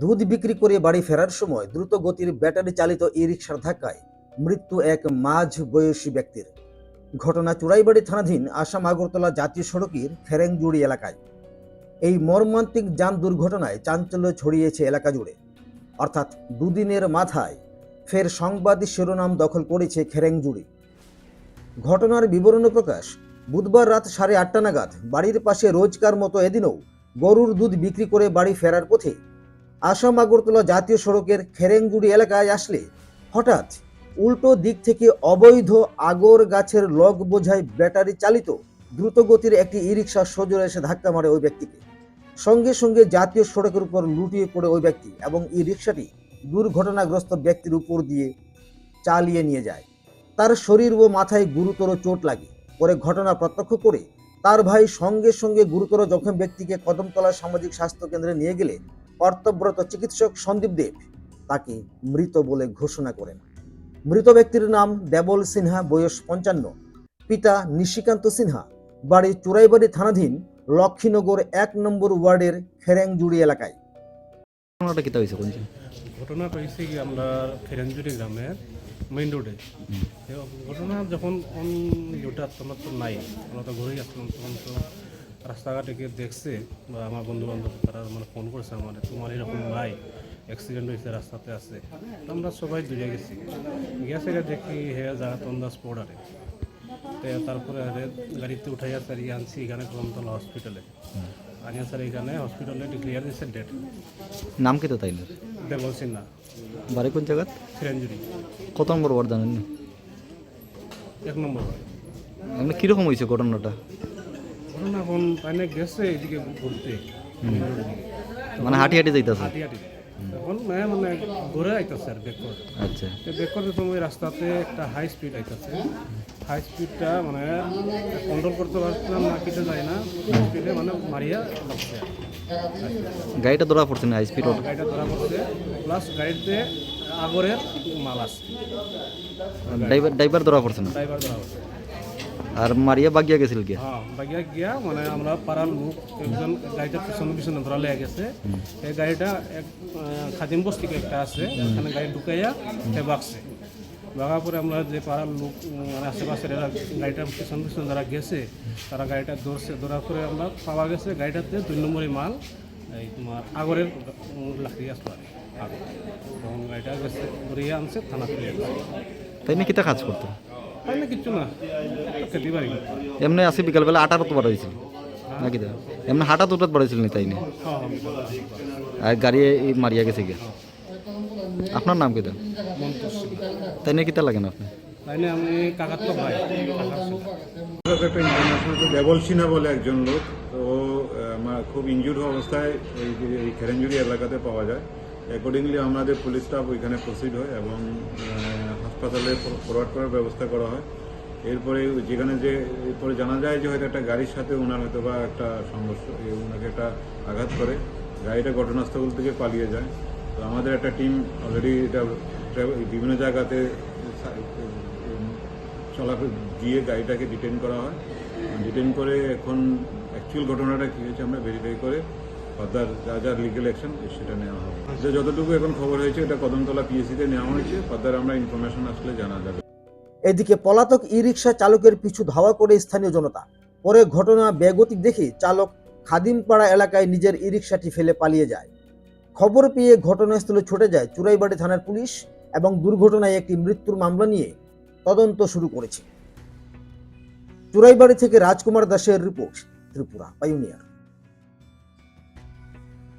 দুধ বিক্রি করে বাড়ি ফেরার সময় দ্রুত গতির ব্যাটারি চালিত ই রিক্সার ধাক্কায় মৃত্যু এক মাঝ বয়সী ব্যক্তির। ঘটনা চুরাইবাড়ি থানাধীন আসাম আগরতলা জাতীয় সড়কের খেরেংজুড়ি এলাকায়। এই মর্মান্তিক যান দুর্ঘটনায় চাঞ্চল্য ছড়িয়েছে এলাকা জুড়ে। অর্থাৎ দুদিনের মাথায় ফের সংবাদ শিরোনাম দখল করেছে খেরেংজুড়ি। ঘটনার বিবরণ প্রকাশ বুধবার রাত সাড়ে আটটা নাগাদ বাড়ির পাশে রোজকার মতো এদিনও গরুর দুধ বিক্রি করে বাড়ি ফেরার পথে আসাম আগরতলা জাতীয় সড়কের খেরেংজুড়ি এলাকায় আসলে হঠাৎ উল্টো দিক থেকে অবৈধ আগর গাছের লগ বোঝাই ব্যাটারি চালিত দ্রুতগতির একটি ই রিক্সা সজোরে এসে ধাক্কা মারে ওই ব্যক্তিকে। সঙ্গে সঙ্গে জাতীয় সড়কের উপর লুটিয়ে পড়ে ওই ব্যক্তি এবং ই রিক্সাটি দুর্ঘটনাগ্রস্ত ব্যক্তির উপর দিয়ে চালিয়ে নিয়ে যায়। তার শরীর ও মাথায় গুরুতর চোট লাগে। পরে ঘটনা প্রত্যক্ষ করে তার ভাই সঙ্গে সঙ্গে গুরুতর জখম ব্যক্তিকে কদমতলা সামাজিক স্বাস্থ্য কেন্দ্রে নিয়ে গেলে কর্তব্যরত চিকিৎসক সন্দীপ দেব তাকে মৃত বলে ঘোষণা করেন। মৃত ব্যক্তির নাম দেবল সিনহা বয়স পঞ্চান্ন। পিতা নিশিকান্ত সিনহা বাড়ি চুরাইবাড়ি থানাধীন লক্ষ্মীনগর এক নম্বর ওয়ার্ডের খেরেংজুড়ি এলাকায়। ঘটনাটা কিতা হয়েছে ঘটনাটা হয়েছে কি আমরা ফেরাঞ্জুরি গ্রামের মেইন রোডে ঘটনা যখন অন ইয়েটা তোমার তো নাই আমরা তো ঘুরেই আসলাম তখন তো রাস্তাঘাটে গিয়ে দেখছে বা আমার বন্ধু বান্ধব তারা মানে ফোন করছে আমার তোমার এরকম নাই অ্যাক্সিডেন্ট হয়েছে রাস্তাতে আছে। তো আমরা সবাই দূরে গেছি। গেছে দেখি হে জায়গা তো অন্দাজ স্পট আরে তারপরে আরে গাড়িতে উঠাইয়া স্যার ইয়ে আনছি এখানে কমতলা হসপিটালে আনিয়া স্যার এখানে হসপিটালে ডিক্লিয়ার দিয়েছে ডেট নাম তাইলে? দে বলছি না বাড়ি কোন জায়গা ফিরেঞ্জুরি কত নম্বর ওয়ার্ড জানেন? এক নম্বর হয় এমনি কীরকম হয়েছে ঘটনাটা? ঘটনা এখন তাইনে গেছে এদিকে ঘুরতে। মানে হাঁটি হাঁটি যাইতেছে? হাঁটি হাঁটি এখন মানে ঘুরে আইতেছে আর বেক করে আচ্ছা। তো বেক করতে সময় রাস্তাতে একটা হাই স্পিড আইতেছে। হাই স্পিডটা মানে কন্ট্রোল করতে পারছিলাম না কিছু যায় না। স্পিডে মানে মারিয়া লাগছে। গাড়িটা ধরা পড়ছে না হাই স্পিড গাড়িটা ধরা পড়ছে। প্লাস গাড়িতে আগরের মাল আছে। ড্রাইভার ড্রাইভার ধরা পড়ছে না? ড্রাইভার ধরা পড়ছে। আর মারিয়া বাগিয়া গেছিল গিয়া? হ্যাঁ বাগিয়া গিয়া মানে আমরা পাড়ার লোক একজন গাড়িটা পিছনে পিছনে ধরা লেগে গেছে। এই গাড়িটা এক খাদিম বস্তিকে একটা আছে ওখানে গাড়ি ঢুকাইয়া সে বাগছে। বাগার পরে আমরা যে পাড়ার লোক মানে আশেপাশের এরা গাড়িটা পিছন পিছন যারা গেছে তারা গাড়িটা ধরছে। ধরার পরে আমরা পাওয়া গেছে গাড়িটাতে দুই নম্বরই মাল এই তোমার আগরের লাকড়ি আসলো আগর। তখন গাড়িটা গেছে ধরিয়ে আনছে থানা ফিরে তাই না কিতা কাজ করতো? এমনি আসি বিকালবেলা আটার তো বাড়াইছিল না কিতা এমনি হাঁটা দুটাত বাড়াইছিল নি তাই না? আর গাড়ি মারিয়া গেছে গিয়া। আপনার নাম কিতা তাই না কিতা লাগেন আপনি দেবল সিনহা বলে একজন লোক। তো ও আমার খুব ইনজুর্ড হওয়া এই যে- এই খেরেঞ্জুরি এলাকাতে পাওয়া যায়। অ্যাকর্ডিংলি আমাদের পুলিশ স্টাফ ওইখানে প্রসিড হয় এবং আহ, হাসপাতালে ফরওয়ার্ড করার ব্যবস্থা করা হয়। এরপরে যেখানে যে, এরপরে জানা যায় যে হয়তো একটা গাড়ির সাথে ওনার হয়তো বা একটা সংঘর্ষ ওনাকে একটা আঘাত করে। গাড়িটা ঘটনাস্থল থেকে পালিয়ে যায়। তো আমাদের একটা টিম অলরেডি এটা বিভিন্ন জায়গাতে চলাফেরা গিয়ে গাড়িটাকে ডিটেন করা হয়। ডিটেন করে এখন অ্যাকচুয়াল ঘটনাটা কী হয়েছে আমরা ভেরিফাই করে ফার্দার যা যা লিগেল অ্যাকশন সেটা নেওয়া হবে। যে যতটুকু এখন খবর হয়েছে, এটা কদমতলা পিএসসিতে নেওয়া হয়েছে। ফার্দার, আমরা ইনফরমেশন আসলে জানা যাবে। এদিকে পলাতক ই রিক্সা চালকের পিছু ধাওয়া করে স্থানীয় জনতা। পরে ঘটনা বেগতিক দেখে চালক খাদিমপাড়া এলাকায় নিজের ই রিক্সাটি ফেলে পালিয়ে যায়। খবর পেয়ে ঘটনাস্থলে ছুটে যায় চুরাইবাড়ি থানার পুলিশ এবং দুর্ঘটনায় একটি মৃত্যুর মামলা নিয়ে তদন্ত শুরু করেছে। চুরাইবাড়ি থেকে রাজকুমার দাসের রিপোর্ট, ত্রিপুরা পাইওনিয়ার